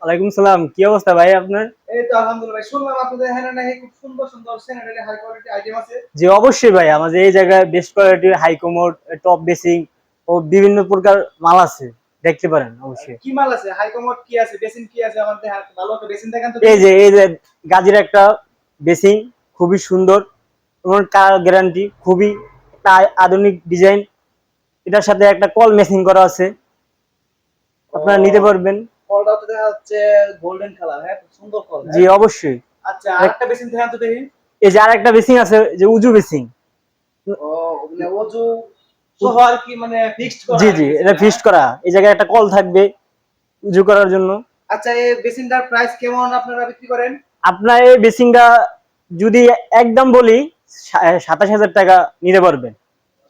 ওয়ালাইকুম সালাম কি অবস্থা ভাই আপনার? এই তো আলহামদুলিল্লাহ ভাই শুনলাম আপনাদের এখানে নাকি খুব সুন্দর সুন্দর স্যানিটারি হাই কোয়ালিটি আইটেম আছে। জি অবশ্যই ভাই আমাদের এই জায়গায় বেস্ট কোয়ালিটির হাই কমোড টপ বেসিং ও বিভিন্ন প্রকার মাল আছে দেখতে পারেন অবশ্যই। কি মাল আছে? হাই কমোড কি আছে? বেসিন কি আছে? আমার ভালো একটা বেসিন দেখান তো। এই যে এই যে গাজীর একটা বেসিং খুবই সুন্দর এবং কালার গ্যারান্টি খুবই আধুনিক ডিজাইন এটার সাথে একটা কল মেশিং করা আছে। আপনারা নিতে পারবেন। কলটা তো দেখা যাচ্ছে গোল্ডেন কালার হ্যাঁ খুব সুন্দর কল জি অবশ্যই। আচ্ছা আরেকটা বেসিন দেখান তো দেখি। এই যে আরেকটা বেসিং আছে যে উজু বেসিং ও মানে ওজু সোহার কি মানে ফিক্সড করা? জি জি এটা ফিক্সড করা। এই জায়গায় একটা কল থাকবে উজু করার জন্য। আচ্ছা এই বেসিনটার প্রাইস কেমন আপনারা বিক্রি করেন? আপনার এই বেসিংটা যদি একদম বলি সাতাশ হাজার টাকা নিতে পারবেন।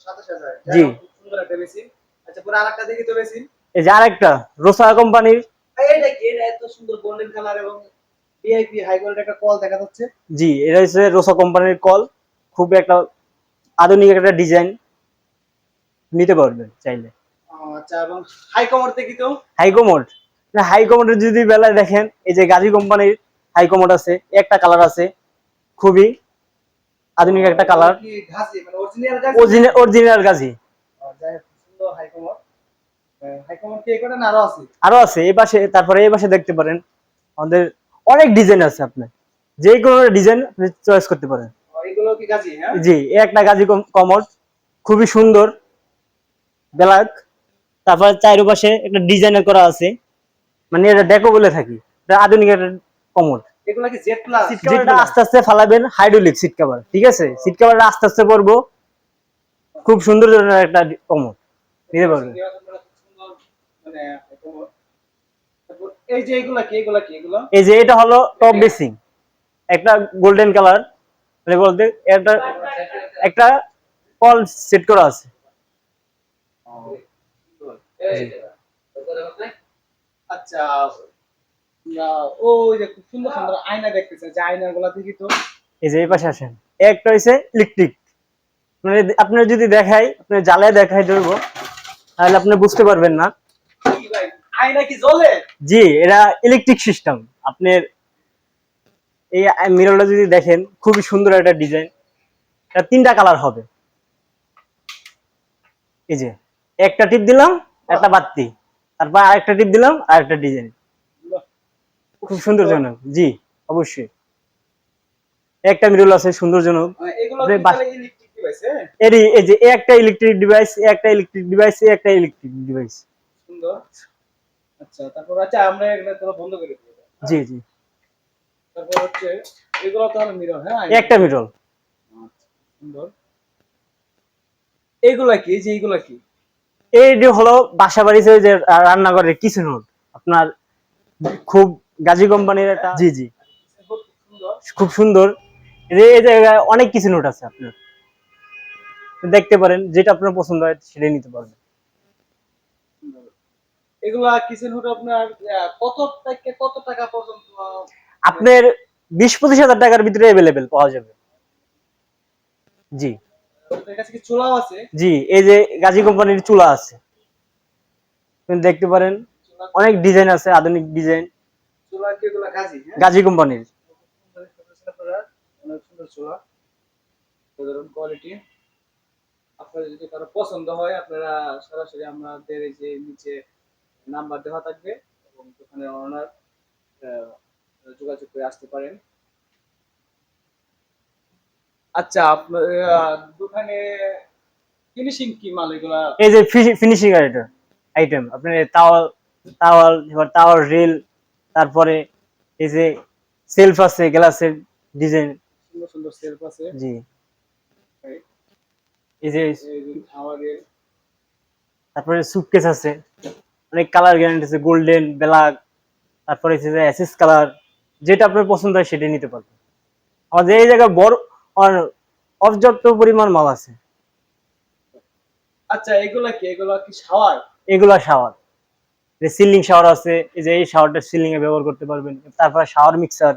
27000 জি। সুন্দর একটা বেসিন। আচ্ছা পুরো আরেকটা দেখি তো বেসিন। এই যে আরেকটা রোসা কোম্পানির। এইটা কি? এটা এত সুন্দর গোল্ডেন কালার এবং ভিআইপি হাই কোয়ালিটি একটা কল দেখা যাচ্ছে। জি এটা হচ্ছে রোসা কোম্পানির কল খুব একটা আধুনিক একটা ডিজাইন নিতে পারবেন চাইলে। আচ্ছা এবং হাই তো। যদি বেলায় দেখেন এই যে গাজী কোম্পানির আছে একটা কালার আছে। খুবই আধুনিক একটা কালার মানে অরিজিনাল গাজী হাই কমার কি একটা আরও আছে? এই পাশে তারপরে এই পাশে দেখতে পারেন আমাদের অনেক ডিজাইন আছে আপনার। যে কোনো ডিজাইন আপনি চয়েস করতে পারেন। হ্যাঁ? জি একটা গাজী কমোড খুবই সুন্দর ব্ল্যাক তারপর চারিপাশে একটা ডিজাইন করা আছে। মানে এটা ডেকো বলে থাকি এটা আধুনিক একটা কমোড এগুলো কি জেড প্লাস সিট কভারটা আস্তে আস্তে ফালাবেন হাইড্রোলিক সিট কভার ঠিক আছে? সিট কভারটা আস্তে আস্তে পরবো খুব সুন্দর ধরনের একটা কমোড নিতে পারবেন মানে high commode। তারপর এই যে এগুলা কি এগুলা কি এগুলো? এই যে এটা হলো টপ বেসিং। একটা গোল্ডেন কালার মানে বলতে একটা একটা কল সেট করা আছে। আচ্ছা ওই যে খুব সুন্দর সুন্দর আয়না দেখতেছে যে আয়না গুলা দেখি তো। এই যে এই পাশে আসেন। একটা হইছে ইলেকট্রিক মানে আপনার যদি দেখাই আপনি জ্বালায় দেখাই ধরবো তাহলে আপনি বুঝতে পারবেন না। আয়না কি জ্বলে জি এটা ইলেকট্রিক সিস্টেম আপনার এই মিররটা যদি দেখেন খুবই সুন্দর একটা ডিজাইন এটা তিনটা কালার হবে। এই যে একটা টিপ দিলাম একটা বাতি তারপর আরেকটা টিপ দিলাম আরেকটা ডিজাইন খুব সুন্দরজনক জি অবশ্যই। একটা মিরর আছে সুন্দরজনক। ডিভাইস হ্যাঁ? এরই এই যে একটা ইলেকট্রিক ডিভাইস একটা ইলেকট্রিক ডিভাইস একটা ইলেকট্রিক ডিভাইস সুন্দর। আচ্ছা তারপর আচ্ছা আমরা এগুলো তো বন্ধ করে দিই জি জি। তারপর হচ্ছে এগুলো তো মিরর হ্যাঁ? একটা মিরর। আচ্ছা, সুন্দর। এগুলা কি? যে এগুলা কি? এইটি হলো বাসা বাড়িতে যে রান্নাঘরের কিচেন নোট আপনার খুব গাজী কোম্পানির একটা জি জি। খুব সুন্দর। এই এই জায়গায় অনেক কিছু নোট আছে আপনার। দেখতে পারেন যেটা আপনার পছন্দ হয় সেটাই নিতে পারবেন। এগুলা কিচেন হুড আপনার কত থেকে কত টাকা পর্যন্ত আপনার বিশ পঁচিশ হাজার টাকার ভিতরে অ্যাভেলেবেল পাওয়া যাবে। জি। আপনার জি এই যে গাজী কোম্পানির চুলা আছে। আপনি দেখতে পারেন অনেক ডিজাইন আছে আধুনিক ডিজাইন হ্যাঁ? গাজী কোম্পানির। সুন্দর আপনারা অনেক সুন্দর চুলা। সাধারণ কোয়ালিটি আপনাদের যদি কারও পছন্দ হয় আপনারা সরাসরি আমাদের এই যে নিচে নাম্বার দেওয়া থাকবে এবং দোকানের অনার যোগাযোগ করে আসতে পারেন। আচ্ছা আপনার দোকানে ফিনিশিং কি মাল এগুলা? এই যে ফিনিশিং আইটেম আইটেম আপনার তাওয়াল তাওয়াল এবার তাওয়াল রিল তারপরে এই যে সেলফ আছে গ্লাসের ডিজাইন সুন্দর সুন্দর সেলফ আছে। জি। এই যে এই তারপরে সুটকেস আছে। অনেক কালার গ্যারান্টি আছে গোল্ডেন ব্ল্যাক তারপরে হচ্ছে যে অ্যাসেস কালার যেটা আপনার পছন্দ হয় সেটা নিতে পারবেন। আমাদের এই জায়গায় বড় অর- পর্যাপ্ত পরিমাণ মাল আছে। আচ্ছা এগুলা কি? এগুলা কি শাওয়ার? এগুলা শাওয়ার। যে সিলিং শাওয়ার আছে এই যে এই শাওয়ারটা সিলিং এ ব্যবহার করতে পারবেন। তারপরে শাওয়ার মিক্সার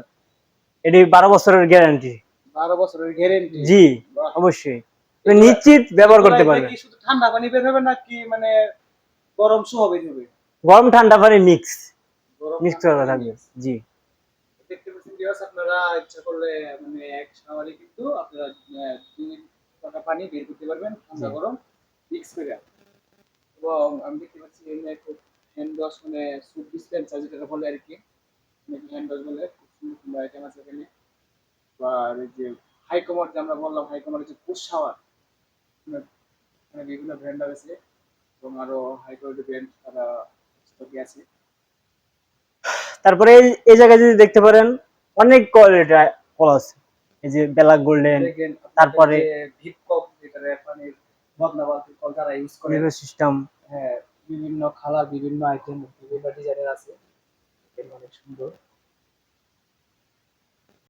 এটি বারো বছরের গ্যারান্টি বারো বছরের গ্যারেন্টি জি অবশ্যই। নিশ্চিত ব্যবহার করতে পারবেন। কি শুধু ঠান্ডা পানি বের হবে নাকি মানে গরম সহ বের হবে? গরম ঠান্ডা পানি মিক্স মিক্স করা থাকবে। জি। দেখতে পাচ্ছেন আপনারা ইচ্ছা করলে মানে এক কিন্তু আপনারা দুই টাকা পানি বের করতে পারবেন ঠান্ডা গরম মিক্স করে। এবং আমি দেখতে পাচ্ছি এখানে খুব হ্যান্ড ওয়াশ মানে সুপ ডিসপেন্সার যেটা বলে আর কি হ্যান্ড ওয়াশ বলে খুব সুন্দর আইটেম আছে এখানে। যে হাই কমার যে আমরা বললাম হাই কমার যে পুশ শাওয়ার মানে বিভিন্ন ব্র্যান্ড আছে। তারা আছে। তারপরে এই- জায়গায় যদি দেখতে পারেন অনেক কোয়ালিটি কল আছে। এই যে বেলাক গোল্ডেন তারপরে- ভিপকক যেটা বদনা কল ইউজ করে। সিস্টেম হ্যাঁ বিভিন্ন কালার বিভিন্ন আইটেম বিভিন্ন ডিজাইনের আছে। অনেক সুন্দর।